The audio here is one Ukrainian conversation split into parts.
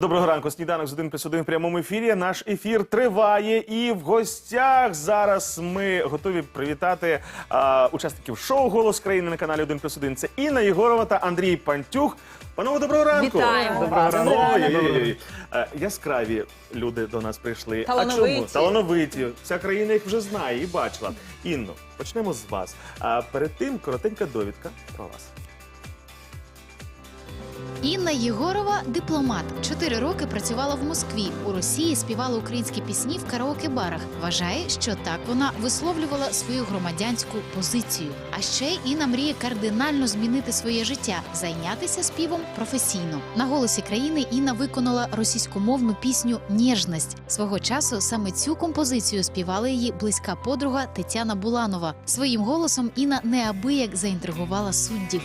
Доброго ранку. Сніданок з 1 плюс 1 в прямому ефірі. Наш ефір триває. І в гостях зараз ми готові привітати а, учасників шоу Голос країни на каналі 1 плюс 1. Це Інна Єгорова та Андрій Пантюх. Панове, доброго ранку. Вітаємо Доброго ранку. Доброго Ой-ой-ой. Е, Яскраві люди до нас прийшли. А Талановиті. чому? Талановиті. Вся країна їх вже знає і бачила. Інно, почнемо з вас. А перед тим коротенька довідка про вас. Інна Єгорова дипломат. Чотири роки працювала в Москві. У Росії співала українські пісні в караоке-барах. Вважає, що так вона висловлювала свою громадянську позицію. А ще Інна мріє кардинально змінити своє життя, зайнятися співом професійно. На голосі країни Інна виконала російськомовну пісню Ніжність. Свого часу саме цю композицію співала її близька подруга Тетяна Буланова. Своїм голосом Інна неабияк заінтригувала суддів.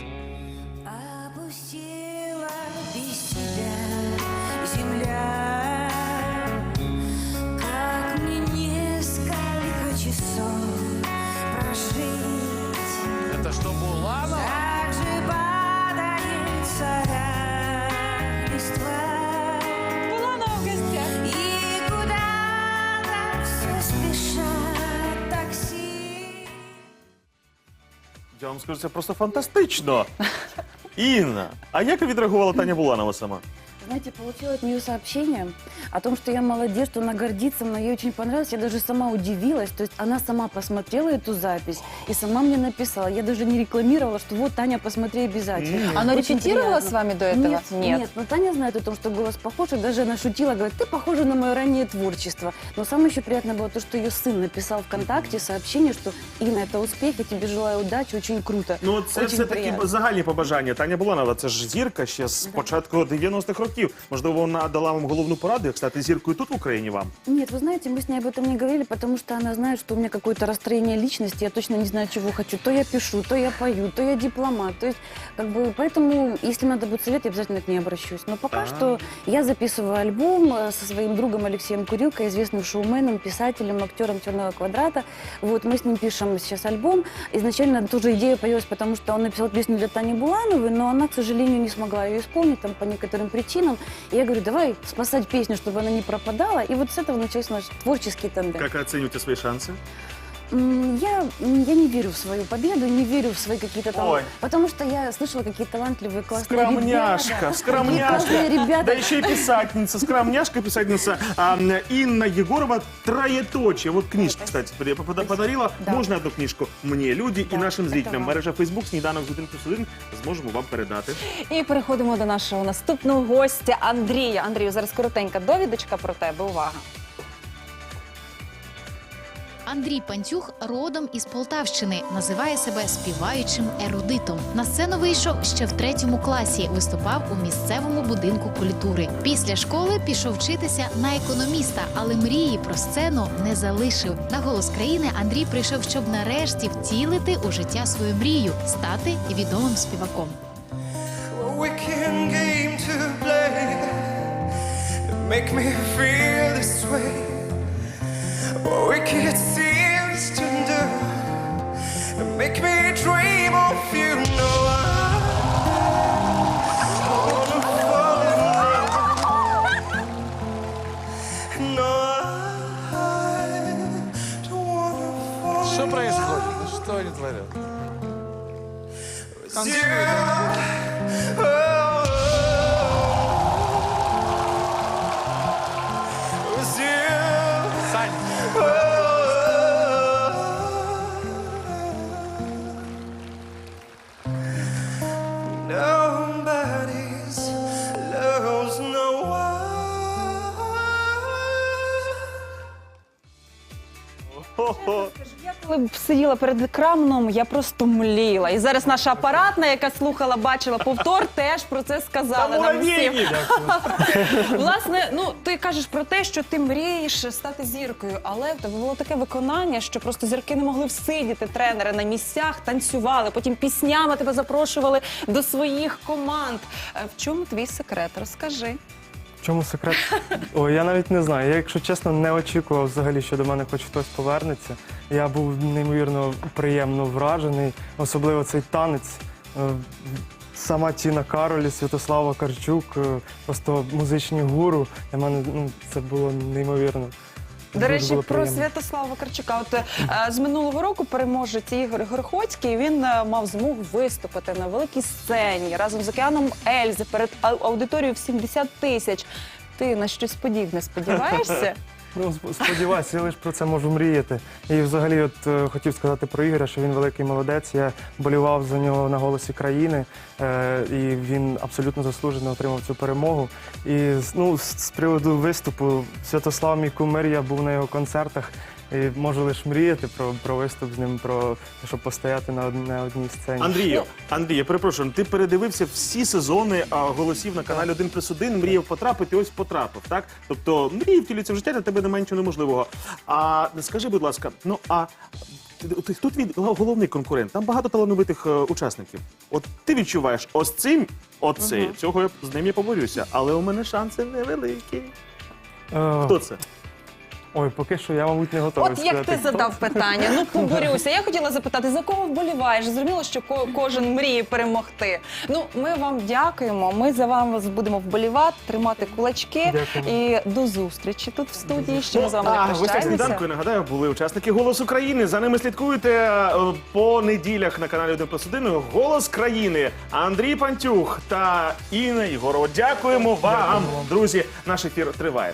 Я вам скажу, це просто фантастично. Інна, а як відреагувала Таня Буланова сама? Знаете, получила от нее сообщение о том, что я молодец, что она гордится мной, ей очень понравилось. Я даже сама удивилась. То есть она сама посмотрела эту запись и сама мне написала. Я даже не рекламировала, что вот, Таня, посмотри обязательно. Она Очень репетировала приятно. с вами до этого? Нет, нет, но Таня знает о том, что голос похож, и даже она шутила, говорит, ты похожа на мое раннее творчество. Но самое еще приятное было то, что ее сын написал ВКонтакте сообщение, что Инна, это успех, я тебе желаю удачи, очень круто. Ну, це Очень все такі приємно. загальні побажання. Таня Буланова, це ж зірка ще з початку 90-х років. Можливо, вона дала вам головну пораду, як стати зіркою тут в Україні вам. Нет, вы знаете, мы с ней об этом не говорили, потому что она знает, что у меня какое-то расстроение личности, я точно не знаю, чего хочу. То я пишу, то я пою, то я дипломат. То есть, как бы, поэтому, если надо будет совет, я обязательно к ней обращусь. Но пока А. что я записываю альбом э, со своим другом Алексеем Курилко, известным шоуменом, писателем, актером «Черного квадрата». Вот, мы с ним пишем сейчас альбом. Изначально тоже идея появилась, потому что он написал песню для Тани Булановой, но она, к сожалению, не смогла ее исполнить там, по некоторым причинам. И я говорю, давай спасать песню, чтобы она не пропадала. И вот с этого начался наш творческий тандем. Как оцениваете свои шанси? М, Я, м, я не верю в свою победу, не верю в свои какие-то там... Ой. Потому что я слышала, какие талантливые, классные Скромняшка, ребята. скромняшка. Какие классные ребята. Да еще и писательница, скромняшка, писательница а, м, Инна Егорова «Троеточие». Вот книжку, кстати, при- пода- подарила. Да. Можна одну книжку мені, люди і Да, нашим це зрителям. вам. Мережа Фейсбук, сніданок з 1 плюс 1 зможемо вам передати. І переходимо до нашого наступного гостя Андрія. Андрію, зараз коротенька довідочка про тебе. Увага. Андрій Пантюх родом із Полтавщини, називає себе співаючим ерудитом. На сцену вийшов ще в третьому класі. Виступав у місцевому будинку культури. Після школи пішов вчитися на економіста, але мрії про сцену не залишив. На голос країни Андрій прийшов, щоб нарешті втілити у життя свою мрію стати відомим співаком. make me feel this way wicked Ну что Хо-хо. Я коли б сиділа перед екраном, я просто мліла. І зараз наша апаратна, яка слухала, бачила повтор, теж про це сказала нам всім. Власне, ну ти кажеш про те, що ти мрієш стати зіркою, але в тебе було таке виконання, що просто зірки не могли всидіти. Тренери на місцях танцювали, потім піснями тебе запрошували до своїх команд. Е, В чому твій секрет? Розкажи. В чому секрет? Ой, я навіть не знаю. Я, якщо чесно, не очікував взагалі, що до мене хоч хтось повернеться. Я був неймовірно приємно вражений, особливо цей танець. Е, сама Тіна Каролі, Святослава Карчук, е, просто музичні гуру. Для мене ну, це було неймовірно. До речі, про. Святослава Карчука. От е, з минулого року переможець Ігор Горхоцький. він е, мав змогу виступити на великій сцені разом з океаном Ельзи перед ау- аудиторією в 70 тисяч. Ти на щось подібне сподіваєшся? Ну, сподіваюся, я лише про це можу мріяти. І взагалі, от е, хотів сказати про Ігоря, що він великий молодець. Я болював за нього на голосі країни, е, і він абсолютно заслужено отримав цю перемогу. І з- ну, з, приводу виступу Святослав мій кумир, я був на його концертах. І можу лише мріяти про, про виступ з ним, про щоб постояти на, од- на одній сцені. Андрію, Андрій, я перепрошую, ти передивився всі сезони а, голосів на каналі 1 плюс 1, мріяв потрапити, ось потрапив, так? Тобто мрії втілюються в життя, для тебе немає нічого неможливого. А скажи, будь ласка, ну а хто твій головний конкурент? Там багато талановитих е, учасників. От ти відчуваєш ось цим, оцей, цього я з ним я поборюся, але у мене шанси невеликі. Е, Хто це? Ой, поки що я, мабуть, не готовий От як сказати. ти хто. задав питання, ну поборюся. Я хотіла запитати, за кого вболіваєш? Зрозуміло, що ко- кожен мріє перемогти. Ну, ми вам дякуємо. Ми за вами будемо вболівати, тримати кулачки. Дякуємо. І до зустрічі тут в студії. Ще ми з вами не гостях прощаємося. сніданку, я нагадаю, були учасники «Голос України». За ними слідкуйте е, по неділях на каналі 1 плюс 1. «Голос країни» Андрій Пантюх та Інна вам, Дякуємо вам. друзі. Наш ефір триває.